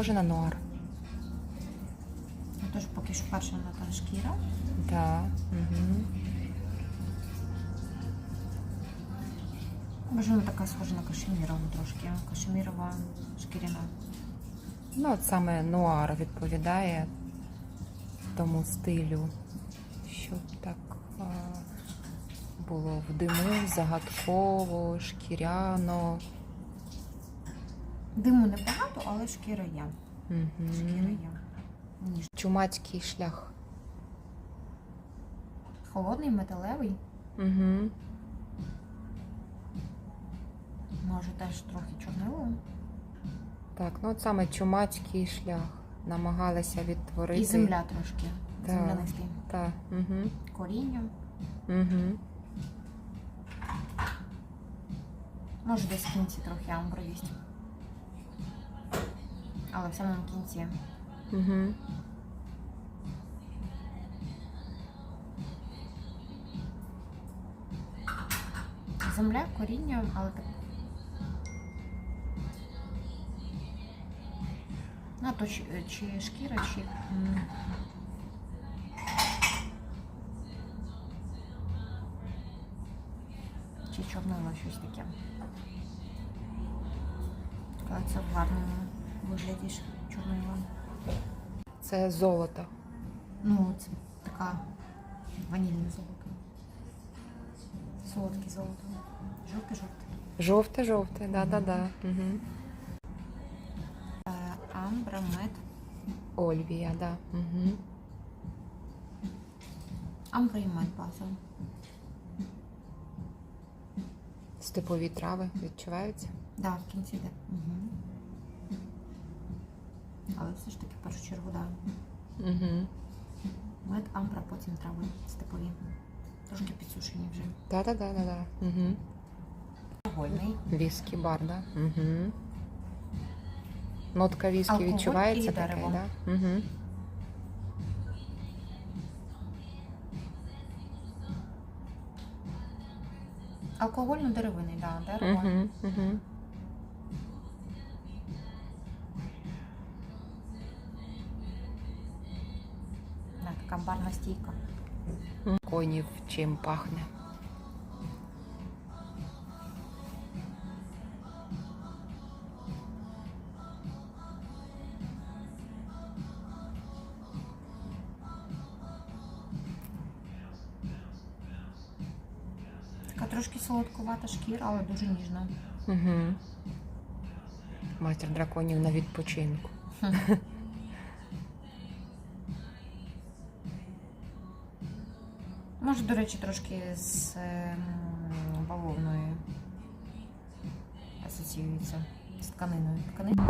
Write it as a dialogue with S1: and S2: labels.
S1: схоже на нуар. Ну, Це теж поки що перша на та шкіра.
S2: Да. Угу.
S1: Може, вона така схожа на кашемірову трошки. Кашемірова шкіряна.
S2: Ну, от саме нуар відповідає тому стилю, щоб так а, було в диму, загадково, шкіряно.
S1: Диму небагато, але шкіра є. Шкіра
S2: Угу.
S1: є. Ніж.
S2: Чумацький шлях.
S1: Холодний, металевий.
S2: Угу.
S1: Може теж трохи чорнилою.
S2: Так, ну от саме чумацький шлях. Намагалися відтворити.
S1: І земля трошки.
S2: Так.
S1: Землянистий.
S2: Так. Угу.
S1: Коріння.
S2: Угу.
S1: Може десь в кінці трохи амбровість. Але в самому кінці.
S2: Угу.
S1: Земля, коріння, але так. А то чи, чи шкіра, чи. Чи чорнило щось таке. Але це в гарному вигляді ж чорнило.
S2: Це золото.
S1: Ну, це така ванільне золото. Солодке золото. Жовте-жовте.
S2: Жовте-жовте, да-да-да. Угу.
S1: Е, Амбра, мед.
S2: Ольвія, да. Угу.
S1: Амбра і мед база.
S2: Степові трави відчуваються.
S1: Да, в кінці йде. Угу. Але все ж таки в першу чергу, да.
S2: Угу.
S1: Мед, амбра, потім трави степові. Трошки підсушені вже.
S2: Да-да-да-да-да. Угу.
S1: Алкогольний.
S2: Віскі бар, да? Угу. Нотка віскі
S1: Алкоголь
S2: відчувається
S1: і дерево.
S2: да? Угу.
S1: Алкогольно-деревинний, да, дерево.
S2: Угу. Угу.
S1: Така барна стійка.
S2: Конів чим пахне.
S1: Така трошки солодкувата шкіра, але дуже ніжна.
S2: Угу. Матір драконів на відпочинку.
S1: Може, до речі, трошки з ем, бавовною асоціюється з тканиною. Тканина.